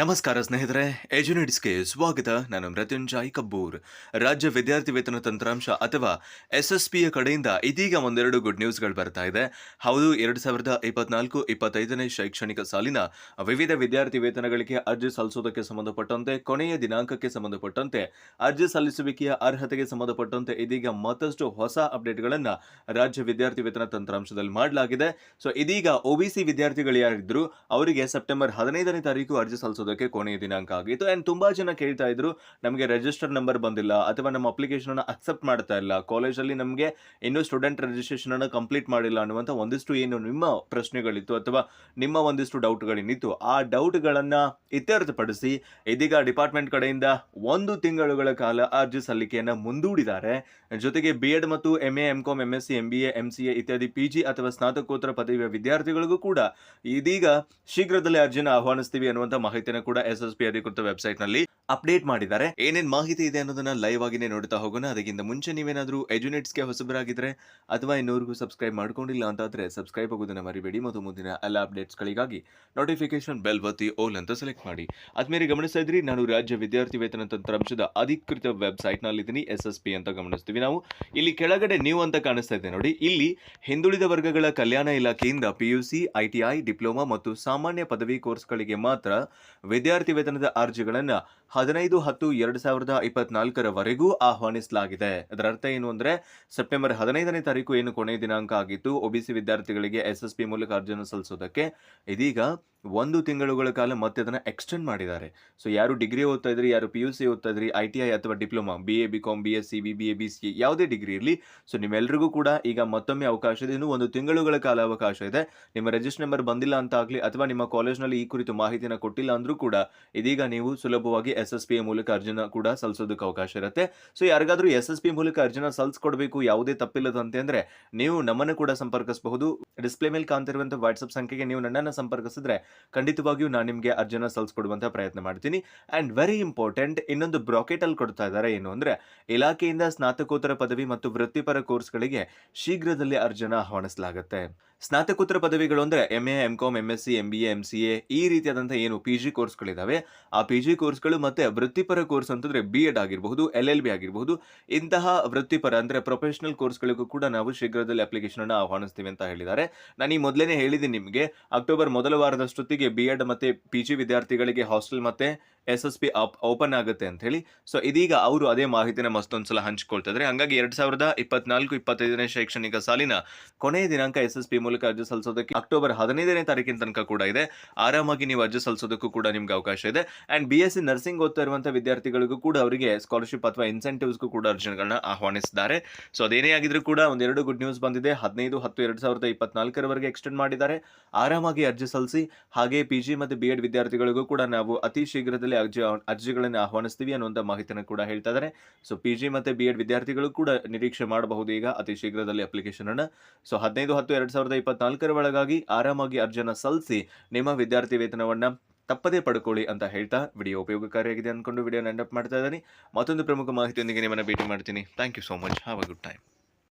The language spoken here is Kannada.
ನಮಸ್ಕಾರ ಸ್ನೇಹಿತರೆ, ಎಜುನಿಟ್ಸ್ಗೆ ಸ್ವಾಗತ. ನಾನು ಮೃತ್ಯುಂಜಯ್ ಕಬ್ಬೂರ್. ರಾಜ್ಯ ವಿದ್ಯಾರ್ಥಿ ವೇತನ ತಂತ್ರಾಂಶ ಅಥವಾ ಎಸ್ ಎಸ್ ಪಿಯ ಕಡೆಯಿಂದ ಇದೀಗ ಒಂದೆರಡು ಗುಡ್ ನ್ಯೂಸ್ಗಳು ಬರ್ತಾ ಇದೆ. ಹೌದು, ಎರಡು ಸಾವಿರದ ಇಪ್ಪತ್ನಾಲ್ಕು ಇಪ್ಪತ್ತೈದನೇ ಶೈಕ್ಷಣಿಕ ಸಾಲಿನ ವಿವಿಧ ವಿದ್ಯಾರ್ಥಿ ವೇತನಗಳಿಗೆ ಅರ್ಜಿ ಸಲ್ಲಿಸುವುದಕ್ಕೆ ಸಂಬಂಧಪಟ್ಟಂತೆ, ಕೊನೆಯ ದಿನಾಂಕಕ್ಕೆ ಸಂಬಂಧಪಟ್ಟಂತೆ ಅರ್ಜಿ ಸಲ್ಲಿಸುವಿಕೆಯ ಅರ್ಹತೆಗೆ ಸಂಬಂಧಪಟ್ಟಂತೆ ಇದೀಗ ಮತ್ತಷ್ಟು ಹೊಸ ಅಪ್ಡೇಟ್ಗಳನ್ನು ರಾಜ್ಯ ವಿದ್ಯಾರ್ಥಿ ವೇತನ ತಂತ್ರಾಂಶದಲ್ಲಿ ಮಾಡಲಾಗಿದೆ. ಸೊ ಇದೀಗ ಒಬಿಸಿ ವಿದ್ಯಾರ್ಥಿಗಳು ಯಾರಿದ್ರು, ಅವರಿಗೆ ಸೆಪ್ಟೆಂಬರ್ ಹದಿನೈದನೇ ತಾರೀಕು ಅರ್ಜಿ ಸಲ್ಲಿಸೋದಕ್ಕೆ ಕೊನೆಯ ದಿನಾಂಕ ಆಗಿತ್ತು ಆ್ಯಂಡ್ ತುಂಬಾ ಜನ ಕೇಳ್ತಾ ಇದ್ರು, ನಮಗೆ ರಿಜಿಸ್ಟರ್ ನಂಬರ್ ಬಂದಿಲ್ಲ, ಅಥವಾ ನಮ್ಮ ಅಪ್ಲಿಕೇಶನ್ ಅನ್ನು ಅಕ್ಸೆಪ್ಟ್ ಮಾಡ್ತಾ ಇಲ್ಲ. ಕಾಲೇಜಲ್ಲಿ ನಮಗೆ ಇನ್ನೂ ಸ್ಟೂಡೆಂಟ್ ರಿಜಿಸ್ಟ್ರೇಷನ್ ಅನ್ನು ಕಂಪ್ಲೀಟ್ ಮಾಡಿಲ್ಲ ಅನ್ನುವಂಥ ಒಂದಿಷ್ಟು ಏನು ನಿಮ್ಮ ಪ್ರಶ್ನೆಗಳಿತ್ತು, ಅಥವಾ ನಿಮ್ಮ ಒಂದಿಷ್ಟು ಡೌಟ್ಗಳೇನಿತ್ತು ಆ ಡೌಟ್ಗಳನ್ನು ಇತ್ಯರ್ಥಪಡಿಸಿ ಇದೀಗ ಡಿಪಾರ್ಟ್ಮೆಂಟ್ ಕಡೆಯಿಂದ ಒಂದು ತಿಂಗಳುಗಳ ಕಾಲ ಅರ್ಜಿ ಸಲ್ಲಿಕೆಯನ್ನು ಮುಂದೂಡಿದ್ದಾರೆ. ಜೊತೆಗೆ ಬಿ ಎಡ್ ಮತ್ತು M A M Com M S C M B A ಇತ್ಯಾದಿ ಪಿ ಅಥವಾ ಸ್ನಾತಕೋತ್ತರ ಪದವಿಯ ವಿದ್ಯಾರ್ಥಿಗಳಿಗೂ ಕೂಡ ಇದೀಗ ಶೀಘ್ರದಲ್ಲೇ ಅರ್ಜಿನ ಆಹ್ವಾನಿಸ್ತೀವಿ ಅನ್ನುವಂಥ ಮಾಹಿತಿಯನ್ನು ಕೂಡ ಎಸ್ ಎಸ್ ಪಿ ಅಧಿಕೃತ ವೆಬ್ಸೈಟ್ನಲ್ಲಿ ಅಪ್ಡೇಟ್ ಮಾಡಿದ್ದಾರೆ. ಏನೇನು ಮಾಹಿತಿ ಇದೆ ಅನ್ನೋದನ್ನ ಲೈವ್ ಆಗಿನೇ ನೋಡ್ತಾ ಹೋಗೋಣ. ಅದಕ್ಕಿಂತ ಮುಂಚೆ ನೀವೇನಾದ್ರೂ ಎಜುನೇಟ್ಸ್ಗೆ ಹೊಸಬರಾಗಿದ್ರೆ ಅಥವಾ ಇನ್ನೂರಿಗೂ ಸಬ್ಸ್ಕ್ರೈಬ್ ಮಾಡ್ಕೊಂಡಿಲ್ಲ ಅಂತಾದ್ರೆ ಸಬ್ಸ್ಕ್ರೈಬ್ ಆಗೋದನ್ನ ಮರಿಬೇಡಿ. ಮತ್ತು ಮುಂದಿನ ಎಲ್ಲ ಅಪ್ಡೇಟ್ಸ್ಗಳಿಗಾಗಿ ನೋಟಿಫಿಕೇಶನ್ ಬೆಲ್ ಒತ್ತಿ ಓಲ್ ಅಂತ ಸೆಲೆಕ್ಟ್ ಮಾಡಿ. ಅದ್ಮೇಲೆ ಗಮನಿಸ್ತಾ ಇದ್ರಿ, ನಾನು ರಾಜ್ಯ ವಿದ್ಯಾರ್ಥಿ ವೇತನ ತಂತ್ರಾಂಶದ ಅಧಿಕೃತ ವೆಬ್ಸೈಟ್ನಲ್ಲಿ ಎಸ್ ಎಸ್ ಪಿ ಅಂತ ಗಮನಿಸ್ತೀವಿ ನಾವು. ಇಲ್ಲಿ ಕೆಳಗಡೆ ನೀವು ಅಂತ ಕಾಣಿಸ್ತಾ ಇದೆ ನೋಡಿ. ಇಲ್ಲಿ ಹಿಂದುಳಿದ ವರ್ಗಗಳ ಕಲ್ಯಾಣ ಇಲಾಖೆಯಿಂದ ಪಿಯುಸಿ ಐಟಿಐ ಡಿಪ್ಲೊಮಾ ಮತ್ತು ಸಾಮಾನ್ಯ ಪದವಿ ಕೋರ್ಸ್ಗಳಿಗೆ ಮಾತ್ರ ವಿದ್ಯಾರ್ಥಿ ವೇತನದ ಅರ್ಜಿಗಳನ್ನು ಹದಿನೈದು ಹತ್ತು ಎರಡು ಸಾವಿರದ ಇಪ್ಪತ್ನಾಲ್ಕರವರೆಗೂ ಆಹ್ವಾನಿಸಲಾಗಿದೆ. ಅದರ ಅರ್ಥ ಏನು ಅಂದರೆ, ಸೆಪ್ಟೆಂಬರ್ ಹದಿನೈದನೇ ತಾರೀಕು ಏನು ಕೊನೆಯ ದಿನಾಂಕ ಆಗಿತ್ತು ಒಬಿಸಿ ವಿದ್ಯಾರ್ಥಿಗಳಿಗೆ ಎಸ್ ಎಸ್ ಪಿ ಮೂಲಕ ಅರ್ಜಿಯನ್ನು ಸಲ್ಲಿಸೋದಕ್ಕೆ ಇದೀಗ ಒಂದು ತಿಂಗಳುಗಳ ಕಾಲ ಮತ್ತೆ ಅದನ್ನು ಎಕ್ಸ್ಟೆಂಡ್ ಮಾಡಿದ್ದಾರೆ. ಸೊ ಯಾರು ಡಿಗ್ರಿ ಓದ್ತಾ ಇದ್ರಿ, ಯಾರು ಪಿ ಯು ಸಿ ಓದ್ತಾ ಇದ್ರಿ ಐ ಟಿ ಐ ಅಥವಾ diploma B A B com B S C B B A B C ಯಾವುದೇ ಡಿಗ್ರಿ ಇರಲಿ. ಸೊ ನಿಮ್ಮೆಲ್ಲರಿಗೂ ಕೂಡ ಈಗ ಮತ್ತೊಮ್ಮೆ ಅವಕಾಶ ಇದೆ. ಇನ್ನೂ ಒಂದು ತಿಂಗಳುಗಳ ಕಾಲ ಅವಕಾಶ ಇದೆ. ನಿಮ್ಮ ರಿಜಿಸ್ಟರ್ ನಂಬರ್ ಬಂದಿಲ್ಲ ಅಂತ ಆಗಲಿ, ಅಥವಾ ನಿಮ್ಮ ಕಾಲೇಜ್ನಲ್ಲಿ ಈ ಕುರಿತು ಮಾಹಿತಿನ ಕೊಟ್ಟಿಲ್ಲ ಅಂದರೂ ಕೂಡ, ಇದೀಗ ನೀವು ಸುಲಭವಾಗಿ ಎಸ್ ಎಸ್ ಪಿ ಮೂಲಕ ಅರ್ಜಿನ ಕೂಡ ಸಲ್ಲಿಸೋದಕ್ಕೆ ಅವಕಾಶ ಇರುತ್ತೆ. ಸೊ ಯಾರಿಗಾದರೂ ಎಸ್ ಎಸ್ ಪಿ ಮೂಲಕ ಅರ್ಜಿನ ಸಲ್ಲಿಸ್ಕೊಡ್ಬೇಕು ಯಾವುದೇ ತಪ್ಪಿಲ್ಲದಂತೆ ಅಂದರೆ, ನೀವು ನಮ್ಮನ್ನು ಕೂಡ ಸಂಪರ್ಕಿಸಬಹುದು. ಡಿಸ್ಪ್ಲೇ ಮೇಲೆ ಕಾಣ್ತಿರುವಂಥ ವಾಟ್ಸಪ್ ಸಂಖ್ಯೆಗೆ ನೀವು ನನ್ನನ್ನು ಸಂಪರ್ಕಿಸಿದ್ರೆ ಖಂಡಿತವಾಗಿಯೂ ನಾನು ನಿಮಗೆ ಅರ್ಜಿನ ಸಲ್ಲಿಸ್ಕೊಡುವಂಥ ಪ್ರಯತ್ನ ಮಾಡ್ತೀನಿ. ಆ್ಯಂಡ್ ವೆರಿ ಇಂಪಾರ್ಟೆಂಟ್ ಇನ್ನೊಂದು ಬ್ರಾಕೆಟಲ್ಲಿ ಕೊಡ್ತಾ ಇದ್ದಾರೆ ಏನು ಅಂದ್ರೆ, ಇಲಾಖೆಯಿಂದ ಸ್ನಾತಕೋತ್ತರ ಪದವಿ ಮತ್ತು ವೃತ್ತಿಪರ ಕೋರ್ಸ್ಗಳಿಗೆ ಶೀಘ್ರದಲ್ಲಿ ಅರ್ಜಿನ ಆಹ್ವಾನಿಸಲಾಗುತ್ತೆ. ಸ್ನಾತಕೋತ್ತರ ಪದವಿಗಳು ಅಂದರೆ M A M com M S C M B A C A ಈ ರೀತಿಯಾದಂಥ ಏನು ಪಿ ಜಿ ಕೋರ್ಸ್ಗಳಿದ್ದಾವೆ ಆ ಪಿ ಜಿ ಕೋರ್ಸ್ಗಳು ಮತ್ತೆ ವೃತ್ತಿಪರ ಕೋರ್ಸ್ ಅಂತಂದ್ರೆ ಬಿ ಎಡ್ ಆಗಿರಬಹುದು ಎಲ್ ಎಲ್ ಬಿ ಆಗಿರಬಹುದು, ಇಂತಹ ವೃತ್ತಿಪರ ಅಂದರೆ ಪ್ರೊಫೆಷನಲ್ ಕೋರ್ಸ್ಗಳಿಗೂ ಕೂಡ ನಾವು ಶೀಘ್ರದಲ್ಲಿ ಅಪ್ಲಿಕೇಶನನ್ನು ಆಹ್ವಾನಿಸ್ತೀವಿ ಅಂತ ಹೇಳಿದ್ದಾರೆ. ನಾನು ಈ ಮೊದಲೇ ಹೇಳಿದ್ದೀನಿ ನಿಮಗೆ, ಅಕ್ಟೋಬರ್ ಮೊದಲ ವಾರದಷ್ಟೊತ್ತಿಗೆ ಬಿ ಎಡ್ ಮತ್ತೆ ಪಿ ಜಿ ವಿದ್ಯಾರ್ಥಿಗಳಿಗೆ ಹಾಸ್ಟೆಲ್ ಮತ್ತೆ ಎಸ್ ಎಸ್ ಪಿ ಓಪನ್ ಆಗುತ್ತೆ ಅಂತ ಹೇಳಿ ಸೊ ಇದೀಗ ಅವರು ಅದೇ ಮಾಹಿತಿನ ಮತ್ತೊಂದ್ಸಲ ಹಂಚ್ಕೊಳ್ತಾ ಇದ್ದಾರೆ ಹಂಗಾಗಿ ಎರಡು ಸಾವಿರದ ಇಪ್ಪತ್ನಾಲ್ಕು, ಇಪ್ಪತ್ತೈದನೇ ಶೈಕ್ಷಣಿಕ ಸಾಲಿನ ಕೊನೆಯ ದಿನಾಂಕ ಎಸ್ ಎಸ್ ಪಿ ಮೂಲಕ ಅರ್ಜಿ ಸಲ್ಲಿಸೋದಕ್ಕೆ ಅಕ್ಟೋಬರ್ ಹದಿನೈದನೇ ತಾರೀಕಿನ ತನಕ ಕೂಡ ಇದೆ. ಆರಾಮಾಗಿ ನೀವು ಅರ್ಜಿ ಸಲ್ಲಿಸೋದಕ್ಕೂ ಕೂಡ ನಿಮ್ಗೆ ಅವಕಾಶ ಇದೆ. And B S C nursing ಓದ್ತಾ ಇರುವಂಥ ವಿದ್ಯಾರ್ಥಿಗಳಿಗೂ ಕೂಡ ಅವರಿಗೆ ಸ್ಕಾಲರ್ಶಿಪ್ ಅಥವಾ ಇನ್ಸೆಂಟಿವ್ಸ್ಗೂ ಕೂಡ ಅರ್ಜಿಗಳನ್ನ ಆಹ್ವಾನಿಸಿದ್ದಾರೆ. ಸೊ ಅದೇನೇ ಆಗಿದ್ರೂ ಕೂಡ ಒಂದೆರಡು ಗುಡ್ ನ್ಯೂಸ್ ಬಂದಿದೆ. ಹದಿನೈದು ಹತ್ತು ಎರಡು ಸಾವಿರದ ಇಪ್ಪತ್ನಾಲ್ಕರವರೆಗೆ ಎಕ್ಸ್ಟೆಂಡ್ ಮಾಡಿದ್ದಾರೆ. ಆರಾಮಾಗಿ ಅರ್ಜಿ ಸಲ್ಲಿಸಿ, ಹಾಗೆ ಪಿ ಜಿ ಮತ್ತು ಬಿ ಎಡ್ ವಿದ್ಯಾರ್ಥಿಗಳಿಗೂ ಕೂಡ ನಾವು ಅತಿ ಶೀಘ್ರದಲ್ಲಿ ಅರ್ಜಿ ಅರ್ಜಿಗಳನ್ನು ಆಹ್ವಾನಿಸ್ತೀವಿ ಅನ್ನುವಂಥ ಮಾಹಿತಿಯನ್ನು ಕೂಡ ಹೇಳ್ತಾ ಇದ್ದಾರೆ ಸೊ ಪಿ ಜಿ ಮತ್ತು ಬಿ ಎಡ್ ವಿದ್ಯಾರ್ಥಿಗಳು ಕೂಡ ನಿರೀಕ್ಷೆ ಮಾಡಬಹುದು ಈಗ ಅತಿ ಶೀಘ್ರದಲ್ಲಿ ಅಪ್ಲಿಕೇಶನ್ ಅನ್ನು. ಸೊ ಹದಿನೈದು ಹತ್ತು ಎರಡು ಸಾವಿರದ ಇಪ್ಪತ್ನಾಲ್ಕರ ಒಳಗಾಗಿ ಆರಾಮಾಗಿ ಅರ್ಜಿಯನ್ನು ಸಲ್ಲಿಸಿ ನಿಮ್ಮ ವಿದ್ಯಾರ್ಥಿ ವೇತನವನ್ನು ತಪ್ಪದೇ ಪಡ್ಕೊಳ್ಳಿ ಅಂತ ಹೇಳ್ತಾ ವಿಡಿಯೋ ಉಪಯೋಗಕಾರಿಯಾಗಿದೆ ಅಂದ್ಕೊಂಡು ವಿಡಿಯೋ ಎಂಡಪ್ ಮಾಡ್ತಾ ಇದ್ದೀನಿ. ಮತ್ತೊಂದು ಪ್ರಮುಖ ಮಾಹಿತಿಯೊಂದಿಗೆ ನಿಮ್ಮನ್ನು ಭೇಟಿ ಮಾಡ್ತೀನಿ. Thank you so much have a good time